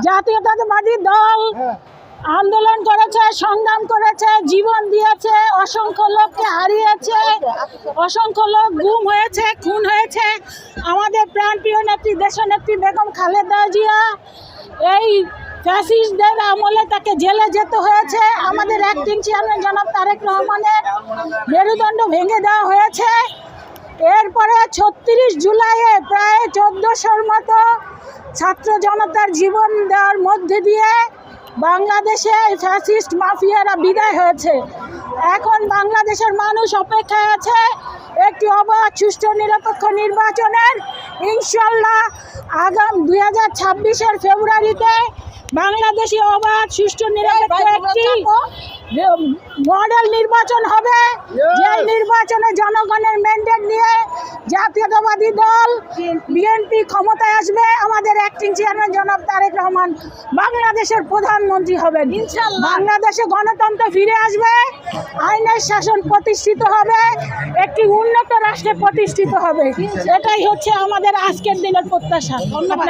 বছর জাতীয়তাবাদী দল আন্দোলন করেছে সংগ্রাম করেছে জীবন দিয়েছে অসংখ্য লোককে হারিয়েছে অসংখ্য লোক গুম হয়েছে খুন হয়েছে। আমাদের প্রাণপ্রিয় নেত্রী দেশনেত্রী বেগম খালেদা জিয়া এই ফ্যাসিস্টদের আমলে তাকে জেলে যেতে হয়েছে। আমাদের অ্যাক্টিং চেয়ারম্যান জনাব তারেক রহমানের মেরুদণ্ড ভেঙে দেওয়া হয়েছে। এরপরে ছত্রিশ জুলাইয়ে প্রায় চোদ্দোশোর মতো ছাত্র জনতার জীবন দেওয়ার মধ্যে দিয়ে বাংলাদেশে ফ্যাসিস্ট মাফিয়ারা বিদায় হয়েছে। এখন বাংলাদেশের মানুষ অপেক্ষায় আছে একটি অবাধ সুষ্ঠু নিরপেক্ষ নির্বাচনের। ইনশাল্লাহ আগাম দুই হাজার ছাব্বিশের ফেব্রুয়ারিতে বাংলাদেশে অবাধ সুষ্ঠু নিরপেক্ষ একটি মডেল নির্বাচন হবে। যে নির্বাচনে জনগণের জাতীয়তাবাদী দল বিএনপি ক্ষমতায় আসবে আমাদের অ্যাক্টিং চেয়ারম্যান জনাব তারেক রহমান বাংলাদেশের প্রধানমন্ত্রী হবেন। বাংলাদেশে গণতন্ত্র ফিরে আসবে আইনের শাসন প্রতিষ্ঠিত হবে একটি উন্নত রাষ্ট্রে প্রতিষ্ঠিত হবে। এটাই হচ্ছে আমাদের আজকের দিনের প্রত্যাশা। ধন্যবাদ।